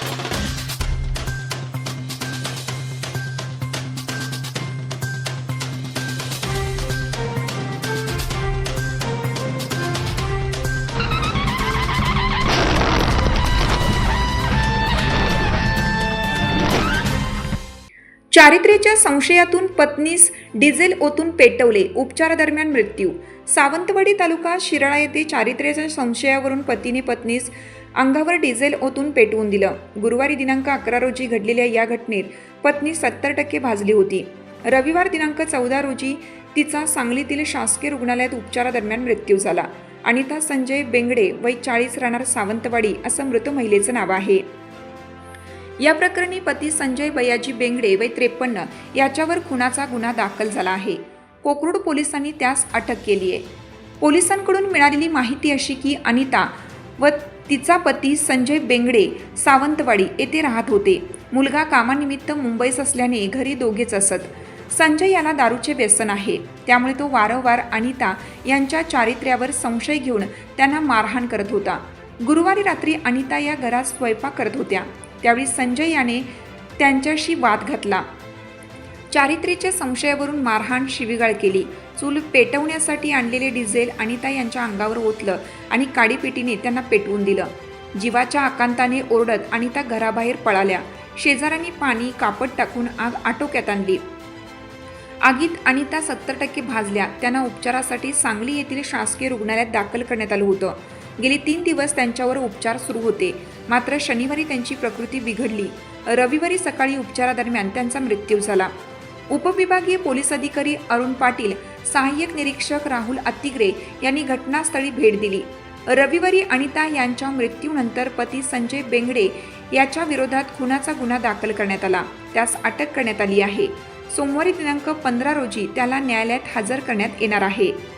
Thank you. चारित्र्याच्या संशयातून पत्नीस डिझेल ओतून पेटवले. उपचारादरम्यान मृत्यू. सावंतवाडी तालुका शिराळा येथे चारित्र्याच्या संशयावरून पतीने पत्नीस अंगावर डिझेल ओतून पेटवून दिलं. गुरुवारी दिनांक अकरा रोजी घडलेल्या या घटनेत पत्नी सत्तर टक्के भाजली होती. रविवार दिनांक चौदा रोजी तिचा सांगलीतील शासकीय रुग्णालयात उपचारादरम्यान मृत्यू झाला. अनिता संजय बेंगडे वय चाळीस राहणार सावंतवाडी असं मृत महिलेचं नाव आहे. या प्रकरणी पती संजय बयाजी बेंगडे वय त्रेपन्न याच्यावर खुनाचा गुन्हा दाखल झाला आहे. कोकरूड पोलिसांनी त्यास अटक केली आहे. पोलिसांकडून मिळालेली माहिती अशी की अनिता व तिचा पती संजय बेंगडे सावंतवाडी येथे राहत होते. मुलगा कामानिमित्त मुंबईस असल्याने घरी दोघेच असत. संजय याला दारूचे व्यसन आहे. त्यामुळे तो वारंवार अनिता यांच्या चारित्र्यावर संशय घेऊन त्यांना मारहाण करत होता. गुरुवारी रात्री अनिता या घरात स्वयंपाक करत होत्या. त्यावेळी संजय याने त्यांच्याशी वाद घातला. चारित्र्याच्या संशयावरून मारहाण शिवीगाळ केली. चूल पेटवण्यासाठी आणलेले डिझेल अनिता यांच्या अंगावर ओतलं आणि काडीपेटीने त्यांना पेटवून दिलं. जीवाच्या आकांताने ओरडत अनिता घराबाहेर पळाल्या. शेजाऱ्यांनी पाणी कापड टाकून आग आटोक्यात आणली. आगीत अनिता सत्तर टक्के भाजल्या. त्यांना उपचारासाठी सांगली येथील शासकीय रुग्णालयात दाखल करण्यात आलं होतं. गेली तीन दिवस त्यांच्यावर उपचार सुरू होते. मात्र शनिवारी त्यांची प्रकृती बिघडली. रविवारी सकाळी उपचारादरम्यान त्यांचा मृत्यू झाला. उपविभागीय पोलीस अधिकारी अरुण पाटील सहाय्यक निरीक्षक राहुल अत्तिग्रे यांनी घटनास्थळी भेट दिली. रविवारी अनिता यांच्या मृत्यूनंतर पती संजय बेंगडे याच्या विरोधात खुनाचा गुन्हा दाखल करण्यात आला. त्यास अटक करण्यात आली आहे. सोमवारी दिनांक पंधरा रोजी त्याला न्यायालयात हजर करण्यात येणार आहे.